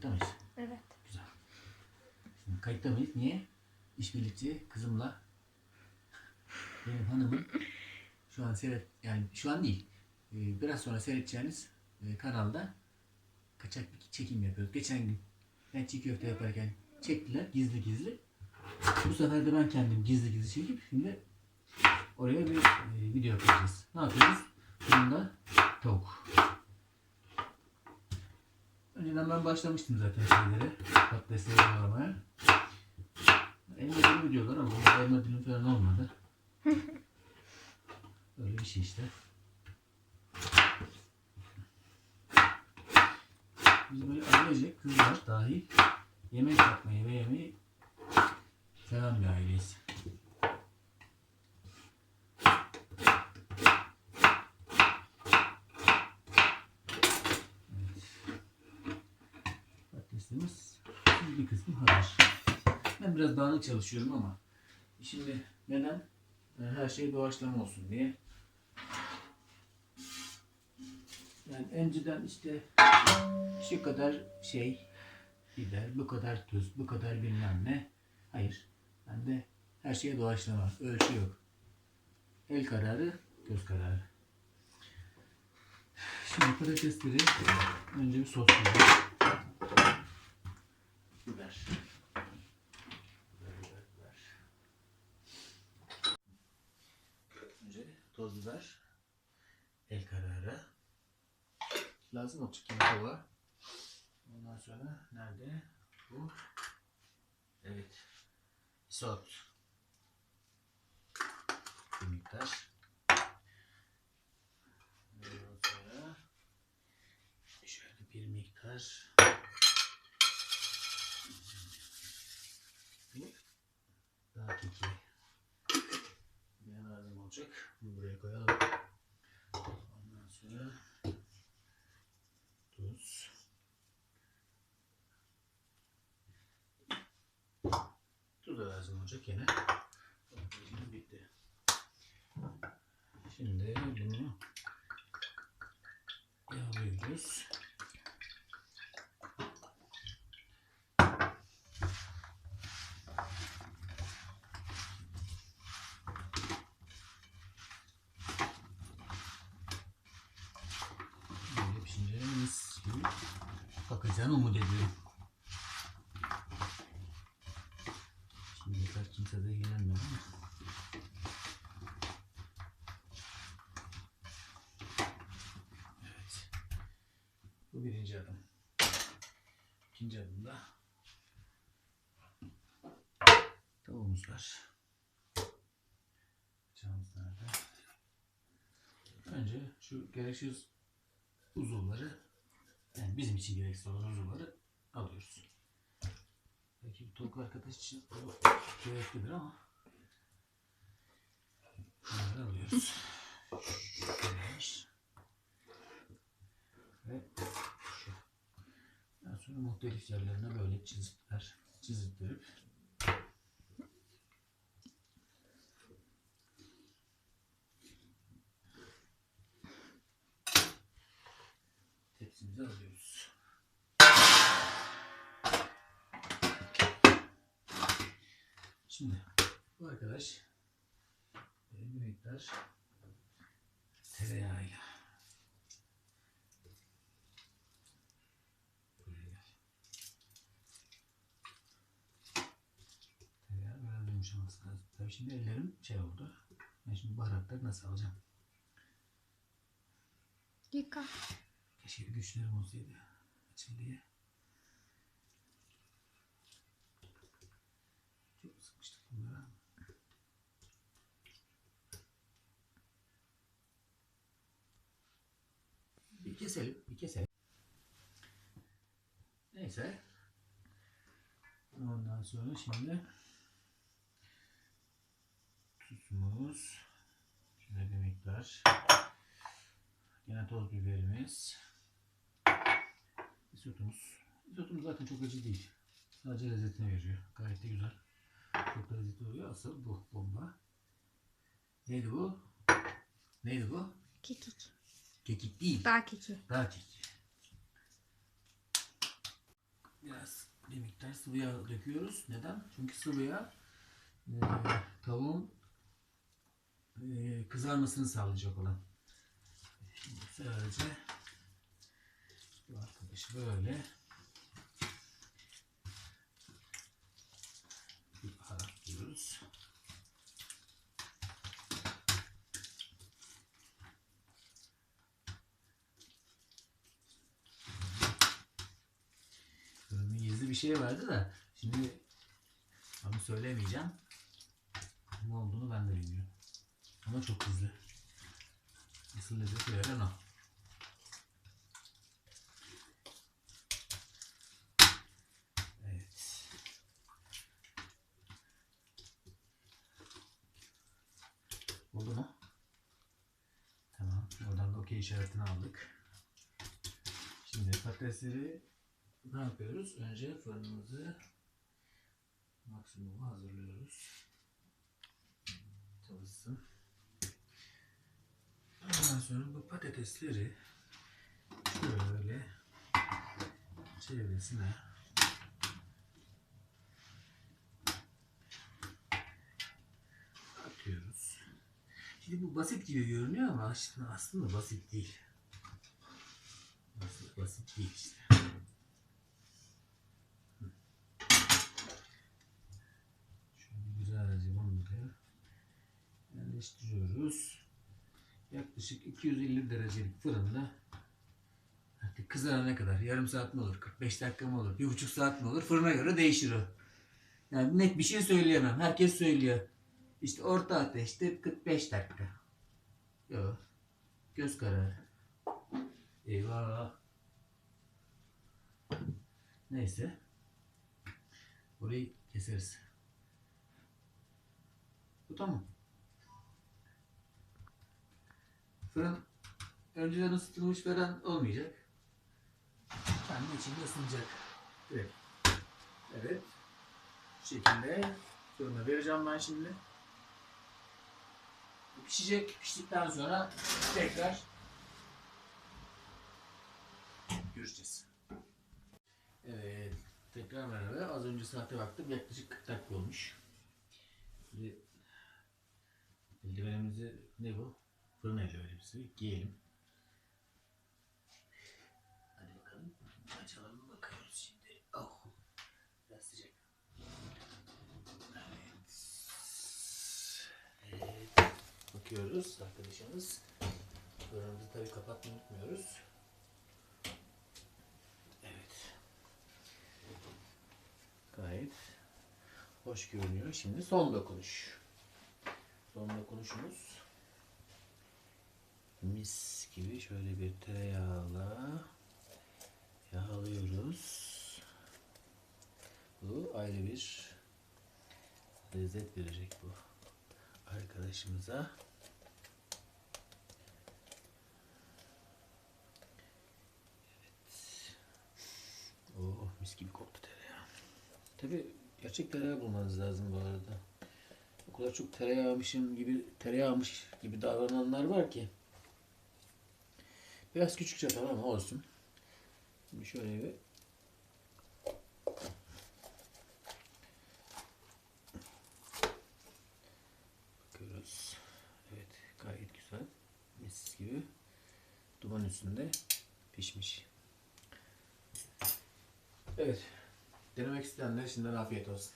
Kayıtta mıyız? Evet. Güzel. Şimdi kayıtta mıyız? Niye? İşbirlikçi kızımla benim hanımın şu an seyret yani şu an değil. Ee, Biraz sonra seyredeceğiniz e, kanalda kaçak bir çekim yapıyoruz. Geçen gün ben çiğ köfte yaparken çektiler gizli gizli. Bu sefer de ben kendim gizli gizli çekip şimdi oraya bir e, video yapacağız. Ne yapıyoruz? Fırında tavuk. Önceden ben başlamıştım zaten şeylere. Patatesleri doğramaya. Elma dilimi diyorlar ama bu elma falan olmadı. Öyle bir şey işte. Biz böyle ailecek kızlar dahil yemek yapmayı ve yemeği seven bir aileyiz. Patatesimiz bir kısmı hazır. Ben biraz dağınık çalışıyorum ama şimdi neden? Ee, Her şey doğaçlama olsun diye. Yani önceden işte şu kadar şey biber, bu kadar tuz, bu kadar bilmem ne. Hayır. Ben de her şeye doğaçlama. Ölçü yok. El kararı, göz kararı. Şimdi patatesleri önce bir. Biber. Biber, biber, biber. Önce toz biber. El kararı. Lazım olacak yine kova. Ondan sonra nerede? Bu. Evet. Isot. Bir miktar. Ondan sonra şöyle bir miktar. Bu daha keki. Ne lazım olacak? Bunu buraya koyalım. Ondan sonra tuz. Tuz da lazım olacak yine. Bitti. Şimdi bunu yağlıyoruz. Bakacağını umut ediyorum. Kadar kimse de ama. Evet. Bu birinci adım. İkinci adımda tavuğumuz var. Bıçağımız nerede? Önce şu gereksiz uzuvları yani bizim için gereksiz olan uzuvları alıyoruz. Belki bir tavuk arkadaş için bu gereklidir ama bunları alıyoruz. Ve şu. Daha sonra muhtelif yerlerine böyle çizikler çizdirip tepsimize alıyoruz. Şimdi bu arkadaş bir miktar tereyağıyla. Tereyağı biraz yumuşaması lazım. Tabii şimdi ellerim şey oldu. Ben şimdi baharatları nasıl alacağım? Yıka. Keşke bir güçlerim olsaydı. Açıl diye. Çok sıkmıştık bunlara. Bir keselim, bir keselim. Neyse. Ondan sonra şimdi tuzumuz şöyle bir miktar Yine toz biberimiz. Isotumuz. Isotumuz zaten çok acı değil. Sadece lezzetini veriyor. Gayet de güzel. Çok da lezzetli oluyor. Asıl bu bomba. Neydi bu? Neydi bu? Kekik. Kekik değil. Daha keki. Daha kekik. biraz bir miktar sıvı yağ döküyoruz. Neden? Çünkü sıvı yağ e, tavuğun e, kızarmasını sağlayacak olan. Şimdi sadece bu arkadaşı böyle bir baharat diyoruz. Fırının gizli bir şey vardı da şimdi onu söylemeyeceğim. Ne olduğunu ben de bilmiyorum. Ama çok hızlı. Asıl lezzeti veren o. Evet. Oldu mu? Tamam. Oradan da okey işaretini aldık. Şimdi patatesleri ne yapıyoruz? Önce fırınımızı maksimuma hazırlıyoruz. Çalışsın. Ondan sonra bu patatesleri şöyle çevresine atıyoruz. Şimdi bu basit gibi görünüyor ama aslında, aslında basit değil. Basit, basit değil işte. Şöyle güzelce bunları yerleştiriyoruz. Yaklaşık 250 derecelik fırında artık kızarana kadar yarım saat mi olur, 45 dakika mı olur, bir buçuk saat mi olur fırına göre değişir o. Yani net bir şey söyleyemem. Herkes söylüyor. İşte orta ateşte 45 dakika. Yok. Göz kararı. Eyvah. Neyse. Burayı keseriz. Bu tamam. Fırın önceden ısıtılmış falan olmayacak. Kendi içinde ısınacak. Evet. Evet. Bu şekilde fırına vereceğim ben şimdi. Pişecek. Piştikten sonra tekrar görüşeceğiz. Evet. Tekrar merhaba. Az önce saate baktım. Yaklaşık 40 dakika olmuş. Şimdi eldivenimizi ne bu? Fırın eldivenimizi giyelim. Hadi bakalım. Açalım bakıyoruz şimdi. Oh. Biraz sıcak. Evet. Evet. Bakıyoruz arkadaşımız. Fırınımızı tabii kapatmayı unutmuyoruz. Evet. Gayet hoş görünüyor. Şimdi son dokunuş. Son dokunuşumuz mis gibi şöyle bir tereyağla yağlıyoruz. Bu ayrı bir lezzet verecek bu arkadaşımıza. Evet. Oh mis gibi koktu tereyağı. Tabi gerçek tereyağı bulmanız lazım bu arada. O kadar çok tereyağmışım gibi tereyağmış gibi davrananlar var ki. Biraz küçük çatal ama olsun. Şimdi şöyle bir bakıyoruz. Evet gayet güzel. Mis gibi duman üstünde pişmiş. Evet. Denemek isteyenler şimdiden afiyet olsun.